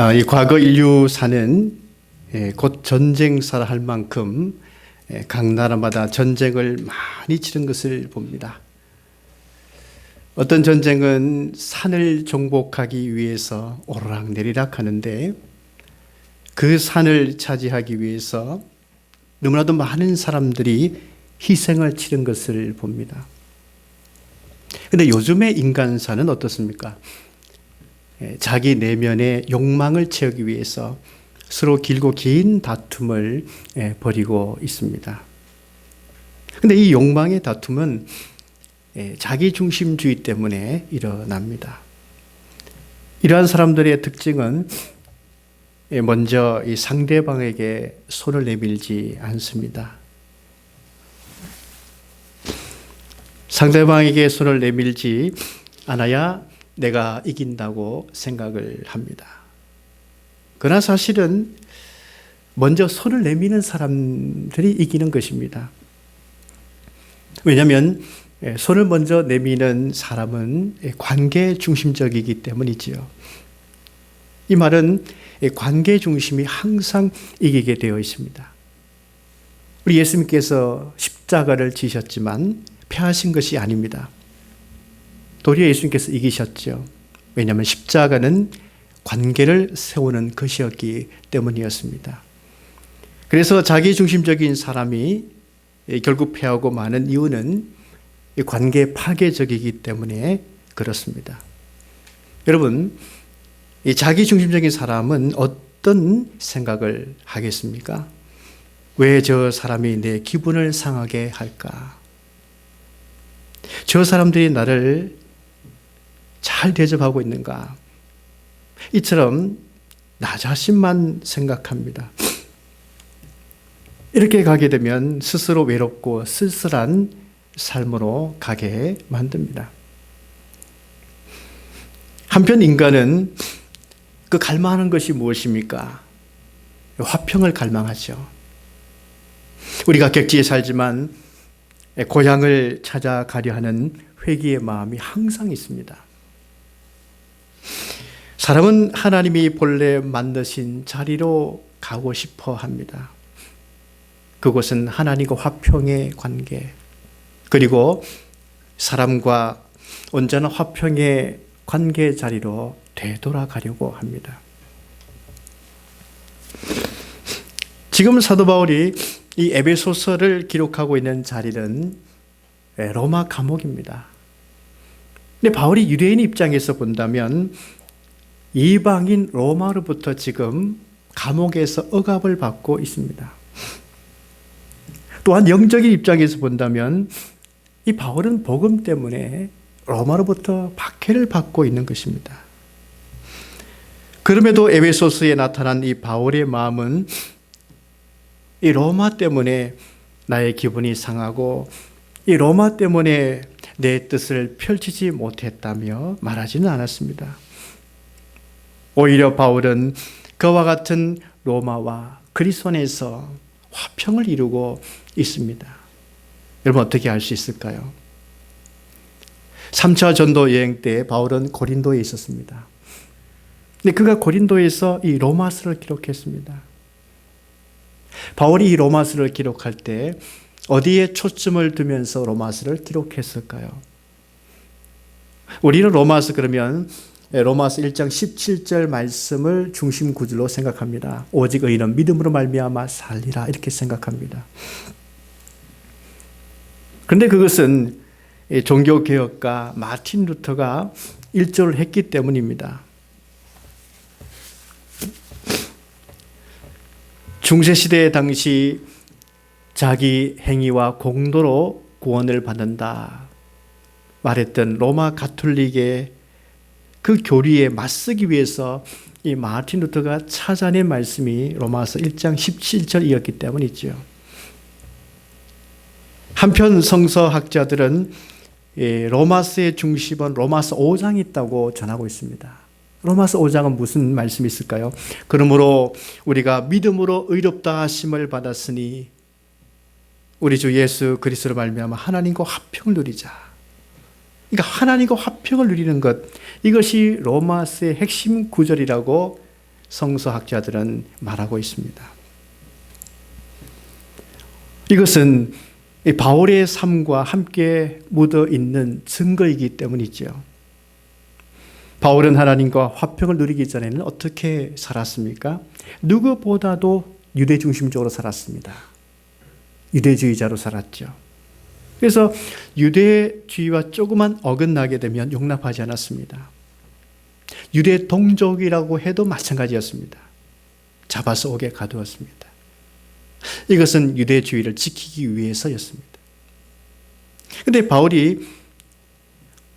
아, 이 과거 인류사는 예, 곧 전쟁사라 할 만큼 예, 각 나라마다 전쟁을 많이 치른 것을 봅니다. 어떤 전쟁은 산을 정복하기 위해서 오르락 내리락 하는데 그 산을 차지하기 위해서 너무나도 많은 사람들이 희생을 치른 것을 봅니다. 근데 요즘의 인간사는 어떻습니까? 예, 자기 내면의 욕망을 채우기 위해서 서로 길고 긴 다툼을 예, 벌이고 있습니다. 근데 이 욕망의 다툼은 예, 자기 중심주의 때문에 일어납니다. 이러한 사람들의 특징은 예, 먼저 이 상대방에게 손을 내밀지 않습니다. 상대방에게 손을 내밀지 않아야 내가 이긴다고 생각을 합니다. 그러나 사실은 먼저 손을 내미는 사람들이 이기는 것입니다. 왜냐하면 예, 손을 먼저 내미는 사람은 관계 중심적이기 때문이지요. 이 말은 관계 중심이 항상 이기게 되어 있습니다. 우리 예수님께서 십자가를 지셨지만 패하신 것이 아닙니다. 도리어 예수님께서 이기셨죠. 왜냐하면 십자가는 관계를 세우는 것이었기 때문이었습니다. 그래서 자기 중심적인 사람이 결국 패하고 많은 이유는 관계 파괴적이기 때문에 그렇습니다. 여러분, 이 자기 중심적인 사람은 어떤 생각을 하겠습니까? 왜 저 사람이 내 기분을 상하게 할까? 저 사람들이 나를 잘 대접하고 있는가? 이처럼 나 자신만 생각합니다. 이렇게 가게 되면 스스로 외롭고 쓸쓸한 삶으로 가게 만듭니다. 한편 인간은 그 갈망하는 것이 무엇입니까? 화평을 갈망하죠. 우리가 객지에 살지만 고향을 찾아가려 하는 회개의 마음이 항상 있습니다. 사람은 하나님이 본래 만드신 자리로 가고 싶어 합니다. 그곳은 하나님과 화평의 관계, 그리고 사람과 온전한 화평의 관계 자리로 되돌아가려고 합니다. 지금 사도 바울이 이 에베소서를 기록하고 있는 자리는 로마 감옥입니다. 근데 바울이 유대인 입장에서 본다면 이방인 로마로부터 지금 감옥에서 억압을 받고 있습니다. 또한 영적인 입장에서 본다면 이 바울은 복음 때문에 로마로부터 박해를 받고 있는 것입니다. 그럼에도 에베소스에 나타난 이 바울의 마음은 이 로마 때문에 나의 기분이 상하고 이 로마 때문에 내 뜻을 펼치지 못했다며 말하지는 않았습니다. 오히려 바울은 그와 같은 로마와 그리스도에서 화평을 이루고 있습니다. 여러분 어떻게 알 수 있을까요? 3차 전도 여행 때 바울은 고린도에 있었습니다. 근데 그가 고린도에서 이 로마서를 기록했습니다. 바울이 이 로마서를 기록할 때 어디에 초점을 두면서 로마서를 기록했을까요? 우리는 로마서 그러면 로마서 1장 17절 말씀을 중심 구절로 생각합니다. 오직 의인은 믿음으로 말미암아 살리라 이렇게 생각합니다. 그런데 그것은 종교 개혁가 마틴 루터가 일조를 했기 때문입니다. 중세 시대 당시 자기 행위와 공도로 구원을 받는다 말했던 로마 가톨릭의 그 교리에 맞서기 위해서 이 마틴 루터가 찾아낸 말씀이 로마서 1장 17절이었기 때문이죠. 한편 성서학자들은 로마서의 중심은 로마서 5장이 있다고 전하고 있습니다. 로마서 5장은 무슨 말씀이 있을까요? 그러므로 우리가 믿음으로 의롭다 하심을 받았으니 우리 주 예수 그리스도로 말미암아 하나님과 화평을 누리자. 그러니까 하나님과 화평을 누리는 것 이것이 로마서의 핵심 구절이라고 성서학자들은 말하고 있습니다. 이것은 이 바울의 삶과 함께 묻어 있는 증거이기 때문이죠. 바울은 하나님과 화평을 누리기 전에는 어떻게 살았습니까? 누구보다도 유대 중심적으로 살았습니다. 유대주의자로 살았죠. 그래서 유대주의와 조금만 어긋나게 되면 용납하지 않았습니다. 유대 동족이라고 해도 마찬가지였습니다. 잡아서 옥에 가두었습니다. 이것은 유대주의를 지키기 위해서였습니다. 근데 바울이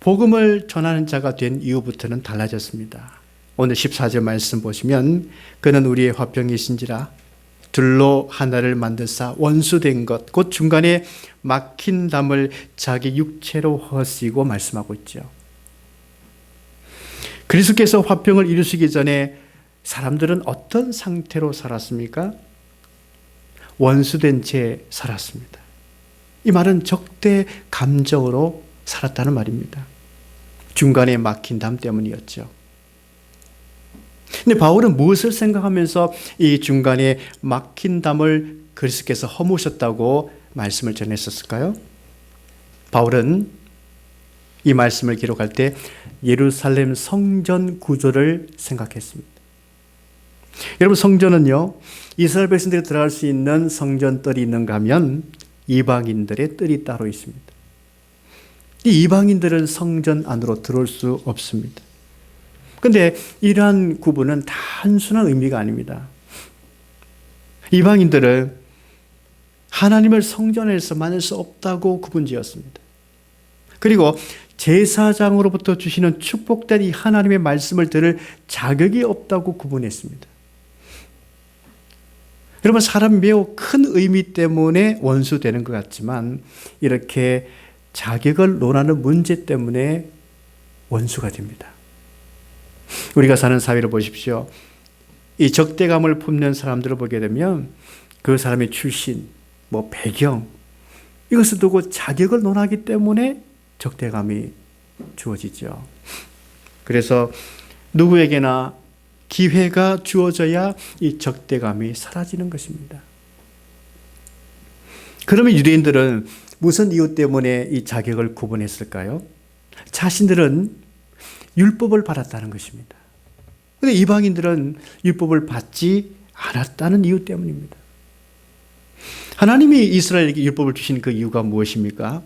복음을 전하는 자가 된 이후부터는 달라졌습니다. 오늘 14절 말씀 보시면 그는 우리의 화평이신지라 둘로 하나를 만드사 원수된 것, 곧 중간에 막힌 담을 자기 육체로 허시고 말씀하고 있죠. 그리스께서 화평을 이루시기 전에 사람들은 어떤 상태로 살았습니까? 원수된 채 살았습니다. 이 말은 적대 감정으로 살았다는 말입니다. 중간에 막힌 담 때문이었죠. 근데 바울은 무엇을 생각하면서 이 중간에 막힌 담을 그리스께서 허무셨다고 말씀을 전했었을까요? 바울은 이 말씀을 기록할 때 예루살렘 성전 구조를 생각했습니다. 여러분 성전은요 이스라엘 백성들이 들어갈 수 있는 성전 뜰이 있는가 하면 이방인들의 뜰이 따로 있습니다. 이 이방인들은 성전 안으로 들어올 수 없습니다. 근데 이러한 구분은 단순한 의미가 아닙니다. 이방인들은 하나님을 성전에서 만날 수 없다고 구분 지었습니다. 그리고 제사장으로부터 주시는 축복된 이 하나님의 말씀을 들을 자격이 없다고 구분했습니다. 여러분, 사람 매우 큰 의미 때문에 원수 되는 것 같지만 이렇게 자격을 논하는 문제 때문에 원수가 됩니다. 우리가 사는 사회를 보십시오. 이 적대감을 품는 사람들을 보게 되면 그 사람의 출신, 뭐 배경, 이것을 두고 자격을 논하기 때문에 적대감이 주어지죠. 그래서 누구에게나 기회가 주어져야 이 적대감이 사라지는 것입니다. 그러면 유대인들은 무슨 이유 때문에 이 자격을 구분했을까요? 자신들은 율법을 받았다는 것입니다. 근데 이방인들은 율법을 받지 않았다는 이유 때문입니다. 하나님이 이스라엘에게 율법을 주신 그 이유가 무엇입니까?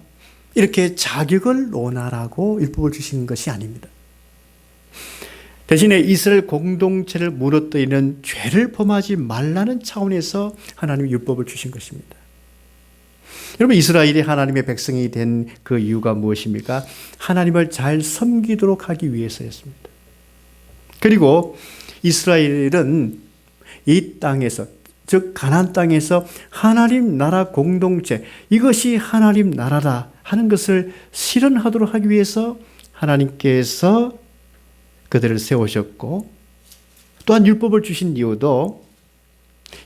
이렇게 자격을 논하라고 율법을 주신 것이 아닙니다. 대신에 이스라엘 공동체를 무너뜨리는 죄를 범하지 말라는 차원에서 하나님이 율법을 주신 것입니다. 여러분 이스라엘이 하나님의 백성이 된 그 이유가 무엇입니까? 하나님을 잘 섬기도록 하기 위해서였습니다. 그리고 이스라엘은 이 땅에서 즉 가나안 땅에서 하나님 나라 공동체 이것이 하나님 나라다 하는 것을 실현하도록 하기 위해서 하나님께서 그들을 세우셨고 또한 율법을 주신 이유도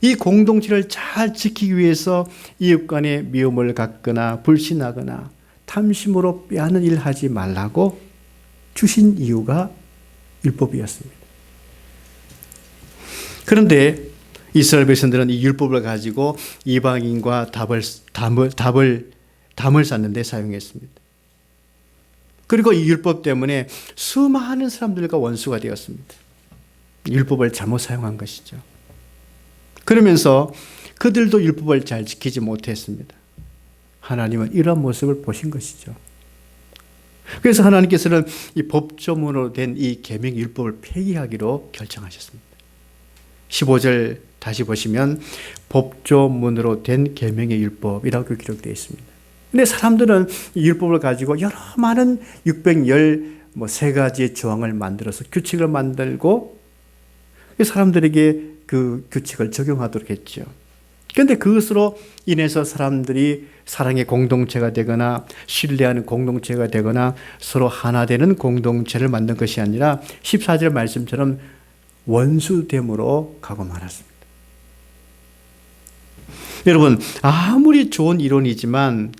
이 공동체를 잘 지키기 위해서 이웃 간의 미움을 갖거나 불신하거나 탐심으로 빼앗는 일 하지 말라고 주신 이유가 율법이었습니다. 그런데 이스라엘 백성들은 이 율법을 가지고 이방인과 답을 담을 답을 담을 쌓는데 사용했습니다. 그리고 이 율법 때문에 수많은 사람들과 원수가 되었습니다. 율법을 잘못 사용한 것이죠. 그러면서 그들도 율법을 잘 지키지 못했습니다. 하나님은 이런 모습을 보신 것이죠. 그래서 하나님께서는 이 법조문으로 된 이 계명 율법을 폐기하기로 결정하셨습니다. 15절 다시 보시면 법조문으로 된 계명의 율법이라고 기록되어 있습니다. 근데 사람들은 이 율법을 가지고 여러 많은 613 가지의 조항을 만들어서 규칙을 만들고 사람들에게 그 규칙을 적용하도록 했죠. 그런데 그것으로 인해서 사람들이 사랑의 공동체가 되거나 신뢰하는 공동체가 되거나 서로 하나 되는 공동체를 만든 것이 아니라 14절 말씀처럼 원수됨으로 가고 말았습니다. 여러분, 아무리 좋은 이론이지만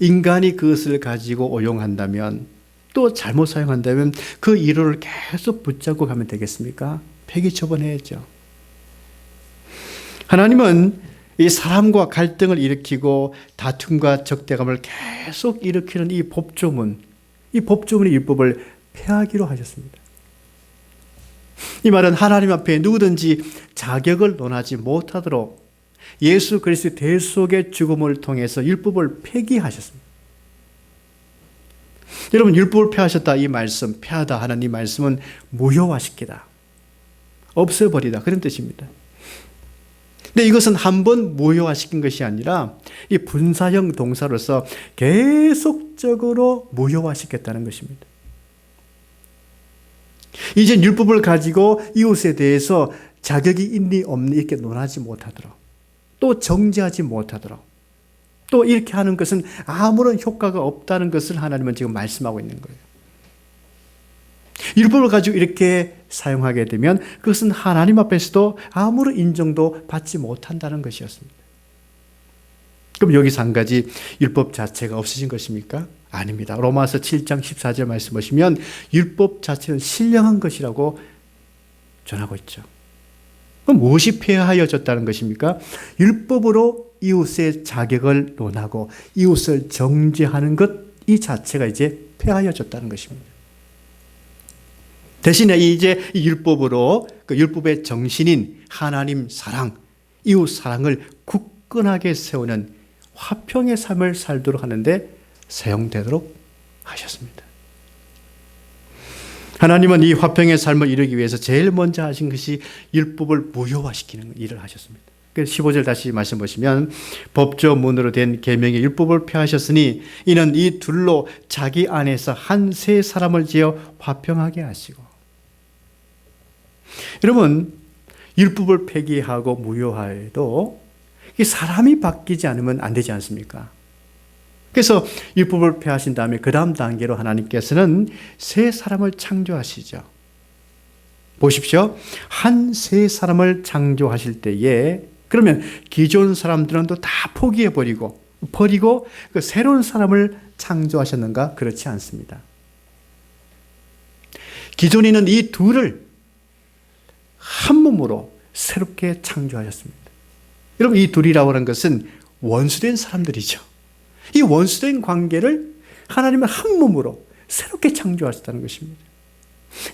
인간이 그것을 가지고 오용한다면 또 잘못 사용한다면 그 이론을 계속 붙잡고 가면 되겠습니까? 폐기 처분해야죠. 하나님은 이 사람과 갈등을 일으키고 다툼과 적대감을 계속 일으키는 이 법조문, 이 법조문의 율법을 폐하기로 하셨습니다. 이 말은 하나님 앞에 누구든지 자격을 논하지 못하도록 예수 그리스도의 대속의 죽음을 통해서 율법을 폐기하셨습니다. 여러분 율법을 폐하셨다 이 말씀 폐하다 하는 이 말씀은 무효화시키다 없애버리다 그런 뜻입니다. 근데 이것은 한 번 무효화시킨 것이 아니라 이 분사형 동사로서 계속적으로 무효화시켰다는 것입니다. 이제 율법을 가지고 이웃에 대해서 자격이 있니 없니 이렇게 논하지 못하도록 또 정지하지 못하도록 또 이렇게 하는 것은 아무런 효과가 없다는 것을 하나님은 지금 말씀하고 있는 거예요. 율법을 가지고 이렇게 사용하게 되면 그것은 하나님 앞에서도 아무런 인정도 받지 못한다는 것이었습니다. 그럼 여기서 한 가지 율법 자체가 없어진 것입니까? 아닙니다. 로마서 7장 14절 말씀 보시면 율법 자체는 신령한 것이라고 전하고 있죠. 그럼 무엇이 폐하여졌다는 것입니까? 율법으로 이웃의 자격을 논하고 이웃을 정죄하는 것 이 자체가 이제 폐하여졌다는 것입니다. 대신에 이제 율법으로 그 율법의 정신인 하나님 사랑, 이웃 사랑을 굳건하게 세우는 화평의 삶을 살도록 하는데 사용되도록 하셨습니다. 하나님은 이 화평의 삶을 이루기 위해서 제일 먼저 하신 것이 율법을 무효화시키는 일을 하셨습니다. 15절 다시 말씀 보시면 법조 문으로 된 계명의 율법을 폐하셨으니 이는 이 둘로 자기 안에서 한 세 사람을 지어 화평하게 하시고 여러분 율법을 폐기하고 무효화해도 이 사람이 바뀌지 않으면 안 되지 않습니까? 그래서 율법을 폐하신 다음에 그 다음 단계로 하나님께서는 새 사람을 창조하시죠. 보십시오. 한 새 사람을 창조하실 때에 그러면 기존 사람들은 또 다 포기해 버리고 버리고 그 새로운 사람을 창조하셨는가? 그렇지 않습니다. 기존에는 이 둘을 한 몸으로 새롭게 창조하셨습니다. 여러분 이 둘이라고 하는 것은 원수된 사람들이죠. 이 원수된 관계를 하나님은 한 몸으로 새롭게 창조하셨다는 것입니다.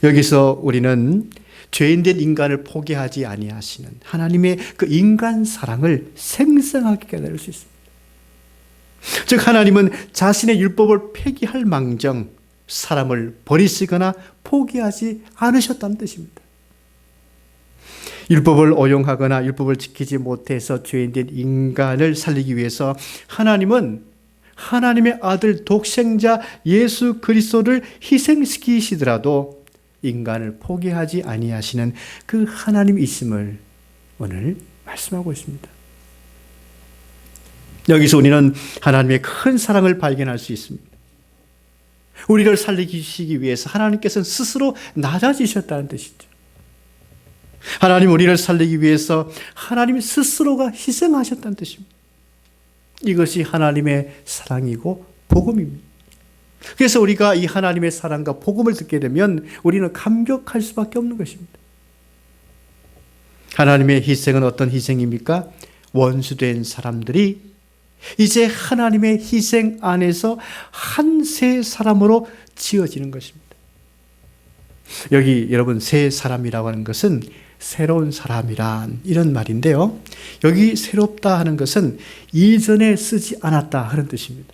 여기서 우리는 죄인된 인간을 포기하지 아니하시는 하나님의 그 인간 사랑을 생생하게 깨달을 수 있습니다. 즉 하나님은 자신의 율법을 폐기할 망정 사람을 버리시거나 포기하지 않으셨다는 뜻입니다. 율법을 오용하거나 율법을 지키지 못해서 죄인된 인간을 살리기 위해서 하나님은 하나님의 아들 독생자 예수 그리스도를 희생시키시더라도 인간을 포기하지 아니하시는 그 하나님 있음을 오늘 말씀하고 있습니다. 여기서 우리는 하나님의 큰 사랑을 발견할 수 있습니다. 우리를 살리시기 위해서 하나님께서는 스스로 낮아지셨다는 뜻이죠. 하나님 우리를 살리기 위해서 하나님 스스로가 희생하셨다는 뜻입니다. 이것이 하나님의 사랑이고 복음입니다. 그래서 우리가 이 하나님의 사랑과 복음을 듣게 되면 우리는 감격할 수밖에 없는 것입니다. 하나님의 희생은 어떤 희생입니까? 원수된 사람들이 이제 하나님의 희생 안에서 한세 사람으로 지어지는 것입니다. 여기 여러분 새 사람이라고 하는 것은 새로운 사람이란 이런 말인데요. 여기 새롭다 하는 것은 이전에 쓰지 않았다 하는 뜻입니다.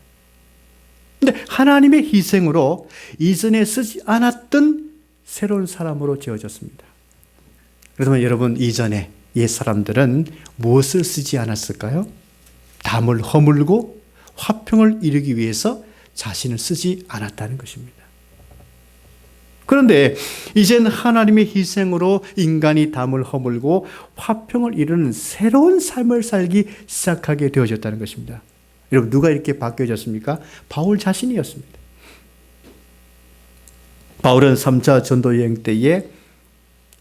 근데 하나님의 희생으로 이전에 쓰지 않았던 새로운 사람으로 지어졌습니다. 그러면 여러분 이전에 옛 사람들은 무엇을 쓰지 않았을까요? 담을 허물고 화평을 이루기 위해서 자신을 쓰지 않았다는 것입니다. 그런데 이젠 하나님의 희생으로 인간이 담을 허물고 화평을 이루는 새로운 삶을 살기 시작하게 되어졌다는 것입니다. 여러분 누가 이렇게 바뀌어졌습니까? 바울 자신이었습니다. 바울은 3차 전도 여행 때에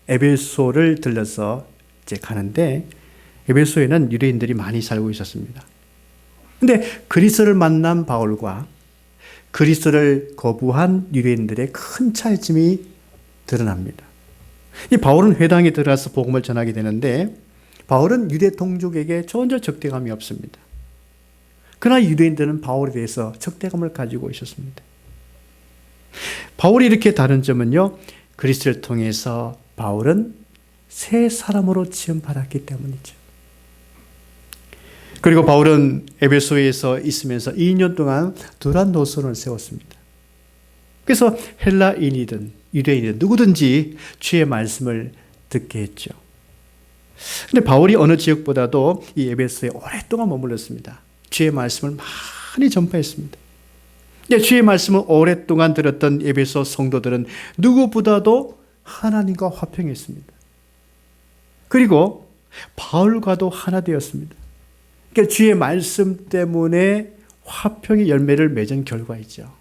에베소를 들려서 이제 가는데 에베소에는 유대인들이 많이 살고 있었습니다. 근데 그리스도를 만난 바울과 그리스도를 거부한 유대인들의 큰 차이점이 드러납니다. 이 바울은 회당에 들어가서 복음을 전하게 되는데 바울은 유대 동족에게 전혀 적대감이 없습니다. 그러나 유대인들은 바울에 대해서 적대감을 가지고 있었습니다. 바울이 이렇게 다른 점은요. 그리스도를 통해서 바울은 새 사람으로 지음받았기 때문이죠. 그리고 바울은 에베소에서 있으면서 2년 동안 두란 노선을 세웠습니다. 그래서 헬라인이든 유대인이든 누구든지 주의 말씀을 듣게 했죠. 근데 바울이 어느 지역보다도 이 에베소에 오랫동안 머물렀습니다. 주의 말씀을 많이 전파했습니다. 네, 주의 말씀을 오랫동안 들었던 에베소 성도들은 누구보다도 하나님과 화평했습니다. 그리고 바울과도 하나 되었습니다. 그러니까 주의 말씀 때문에 화평의 열매를 맺은 결과이죠.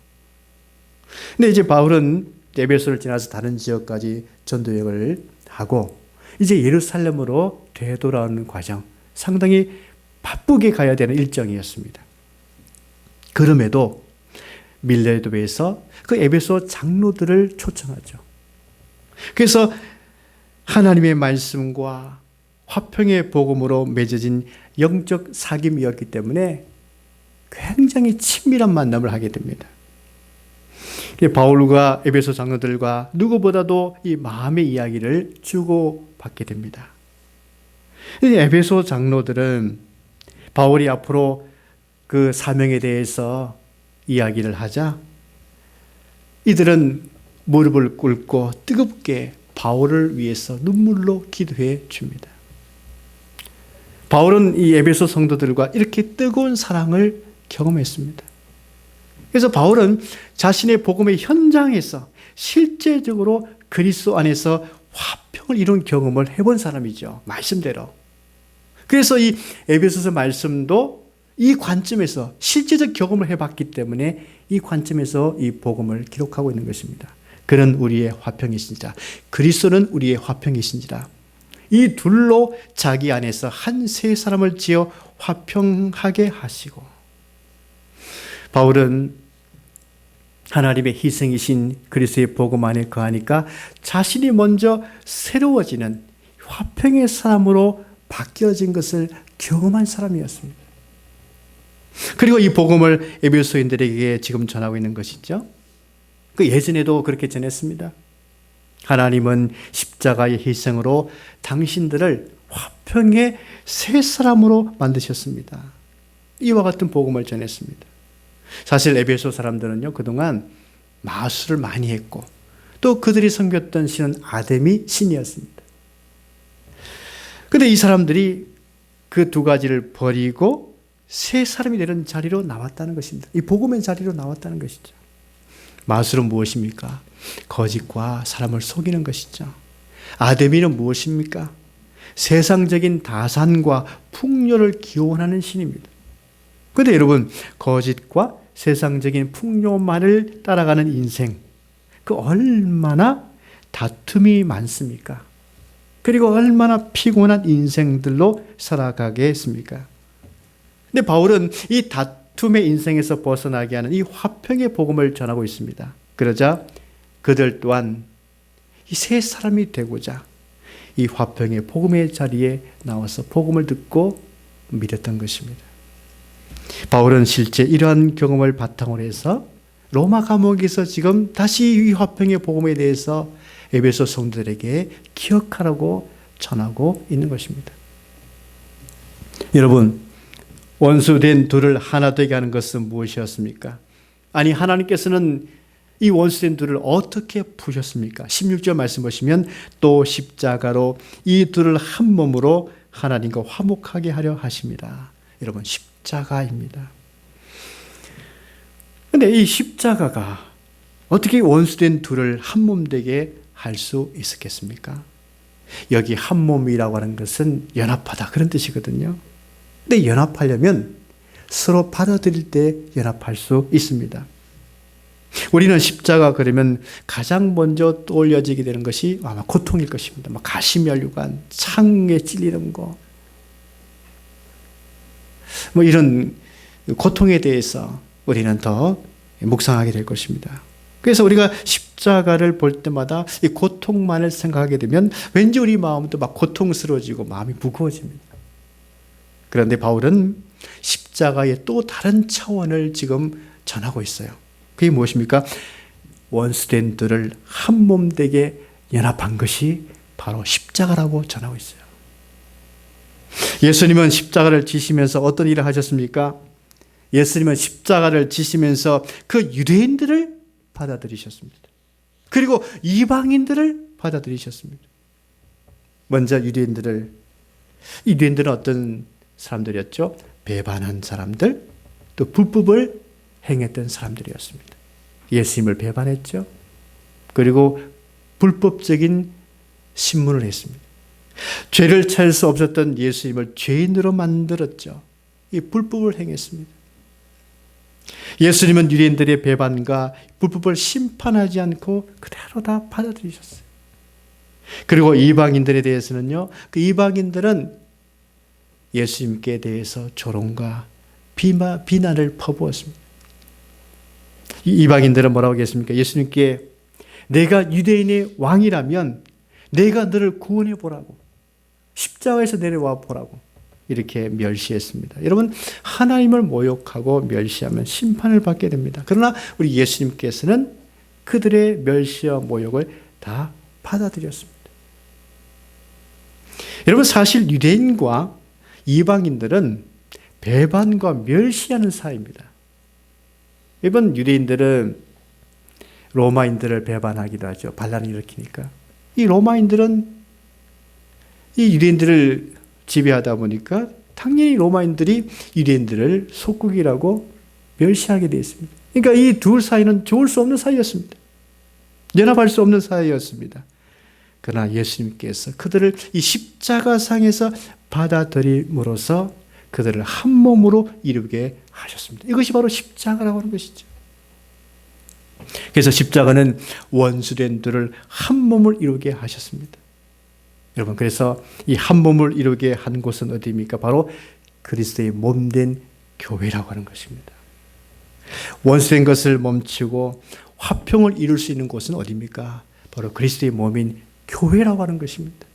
근데 이제 바울은 에베소를 지나서 다른 지역까지 전도 여행을 하고 이제 예루살렘으로 되돌아오는 과정 상당히 바쁘게 가야 되는 일정이었습니다. 그럼에도 밀레도에서 그 에베소 장로들을 초청하죠. 그래서 하나님의 말씀과 화평의 복음으로 맺어진 영적 사귐이었기 때문에 굉장히 친밀한 만남을 하게 됩니다. 바울과 에베소 장로들과 누구보다도 이 마음의 이야기를 주고 받게 됩니다. 에베소 장로들은 바울이 앞으로 그 사명에 대해서 이야기를 하자 이들은 무릎을 꿇고 뜨겁게 바울을 위해서 눈물로 기도해 줍니다. 바울은 이 에베소 성도들과 이렇게 뜨거운 사랑을 경험했습니다. 그래서 바울은 자신의 복음의 현장에서 실제적으로 그리스도 안에서 화평을 이룬 경험을 해본 사람이죠. 말씀대로. 그래서 이 에베소서 말씀도 이 관점에서 실제적 경험을 해봤기 때문에 이 관점에서 이 복음을 기록하고 있는 것입니다. 그는 우리의 화평이신지라. 그리스도는 우리의 화평이신지라. 이 둘로 자기 안에서 한 세 사람을 지어 화평하게 하시고 바울은 하나님의 희생이신 그리스도의 복음 안에 거하니까 자신이 먼저 새로워지는 화평의 사람으로 바뀌어진 것을 경험한 사람이었습니다. 그리고 이 복음을 에베소인들에게 지금 전하고 있는 것이죠. 그 예전에도 그렇게 전했습니다. 하나님은 십자가의 희생으로 당신들을 화평의 새 사람으로 만드셨습니다. 이와 같은 복음을 전했습니다. 사실 에베소 사람들은요, 그동안 마술을 많이 했고, 또 그들이 섬겼던 신은 아데미 신이었습니다. 근데 이 사람들이 그 두 가지를 버리고 새 사람이 되는 자리로 나왔다는 것입니다. 이 복음의 자리로 나왔다는 것이죠. 마술은 무엇입니까? 거짓과 사람을 속이는 것이죠. 아데미는 무엇입니까? 세상적인 다산과 풍요를 기원하는 신입니다. 그런데 여러분, 거짓과 세상적인 풍요만을 따라가는 인생, 그 얼마나 다툼이 많습니까? 그리고 얼마나 피곤한 인생들로 살아가겠습니까? 근데 바울은 이 다툼 의 인생에서 벗어나게 하는 이 화평의 복음을 전하고 있습니다. 그러자 그들 또한 이세 사람이 되고자 이 화평의 복음의 자리에 나와서 복음을 듣고 믿었던 것입니다. 바울은 실제 이러한 경험을 바탕으로 해서 로마 감옥에서 지금 다시 이 화평의 복음에 대해서 에베소 성도들에게 기억하라고 전하고 있는 것입니다. 여러분, 원수된 둘을 하나 되게 하는 것은 무엇이었습니까? 아니, 하나님께서는 이 원수된 둘을 어떻게 푸셨습니까? 16절 말씀 보시면 또 십자가로 이 둘을 한 몸으로 하나님과 화목하게 하려 하십니다. 여러분, 십자가입니다. 근데 이 십자가가 어떻게 원수된 둘을 한 몸 되게 할 수 있었겠습니까? 여기 한 몸이라고 하는 것은 연합하다 그런 뜻이거든요. 근데 연합하려면 서로 받아들일 때 연합할 수 있습니다. 우리는 십자가 그러면 가장 먼저 떠올려지게 되는 것이 아마 고통일 것입니다. 뭐 가시멸류관, 창에 찔리는 거, 뭐 이런 고통에 대해서 우리는 더 묵상하게 될 것입니다. 그래서 우리가 십 십자가를 볼 때마다 이 고통만을 생각하게 되면 왠지 우리 마음도 막 고통스러워지고 마음이 무거워집니다. 그런데 바울은 십자가의 또 다른 차원을 지금 전하고 있어요. 그게 무엇입니까? 원수된 들을 한 몸 되게 연합한 것이 바로 십자가라고 전하고 있어요. 예수님은 십자가를 지시면서 어떤 일을 하셨습니까? 예수님은 십자가를 지시면서 그 유대인들을 받아들이셨습니다. 그리고 이방인들을 받아들이셨습니다. 먼저 유대인들을 유대인들은 어떤 사람들이었죠? 배반한 사람들, 또 불법을 행했던 사람들이었습니다. 예수님을 배반했죠. 그리고 불법적인 신문을 했습니다. 죄를 찾을 수 없었던 예수님을 죄인으로 만들었죠. 이 불법을 행했습니다. 예수님은 유대인들의 배반과 불법을 심판하지 않고 그대로 다 받아들이셨어요. 그리고 이방인들에 대해서는요, 그 이방인들은 예수님께 대해서 조롱과 비마, 비난을 퍼부었습니다. 이방인들은 뭐라고 하겠습니까? 예수님께 내가 유대인의 왕이라면 내가 너를 구원해 보라고. 십자가에서 내려와 보라고. 이렇게 멸시했습니다. 여러분, 하나님을 모욕하고 멸시하면 심판을 받게 됩니다. 그러나 우리 예수님께서는 그들의 멸시와 모욕을 다 받아들였습니다. 여러분, 사실 유대인과 이방인들은 배반과 멸시하는 사이입니다. 이번 유대인들은 로마인들을 배반하기도 하죠. 반란을 일으키니까. 이 로마인들은 이 유대인들을 지배하다 보니까 당연히 로마인들이 유대인들을 속국이라고 멸시하게 되어 있습니다. 그러니까 이 둘 사이는 좋을 수 없는 사이였습니다. 연합할 수 없는 사이였습니다. 그러나 예수님께서 그들을 이 십자가상에서 받아들임으로써 그들을 한 몸으로 이루게 하셨습니다. 이것이 바로 십자가라고 하는 것이죠. 그래서 십자가는 원수된 들을 한 몸을 이루게 하셨습니다. 여러분 그래서 이 한 몸을 이루게 한 곳은 어디입니까? 바로 그리스도의 몸된 교회라고 하는 것입니다. 원수된 것을 멈추고 화평을 이룰 수 있는 곳은 어디입니까? 바로 그리스도의 몸인 교회라고 하는 것입니다.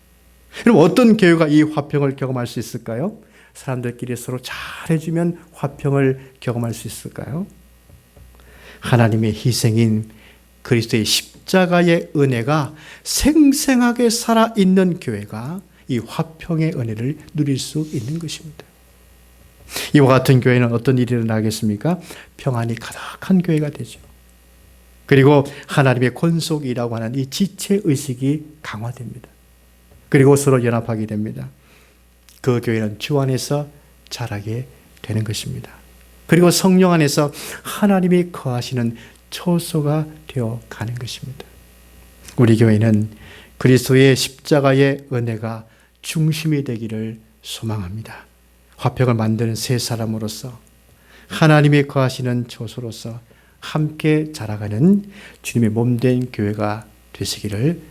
그럼 어떤 교회가 이 화평을 경험할 수 있을까요? 사람들끼리 서로 잘해주면 화평을 경험할 수 있을까요? 하나님의 희생인 그리스도의 십자가의 은혜가 생생하게 살아있는 교회가 이 화평의 은혜를 누릴 수 있는 것입니다. 이와 같은 교회는 어떤 일이 일어나겠습니까? 평안이 가득한 교회가 되죠. 그리고 하나님의 권속이라고 하는 이 지체 의식이 강화됩니다. 그리고 서로 연합하게 됩니다. 그 교회는 주 안에서 자라게 되는 것입니다. 그리고 성령 안에서 하나님이 거하시는 초소가 되어 가는 것입니다. 우리 교회는 그리스도의 십자가의 은혜가 중심이 되기를 소망합니다. 화평을 만드는 세 사람으로서 하나님이 거하시는 초소로서 함께 자라가는 주님의 몸된 교회가 되시기를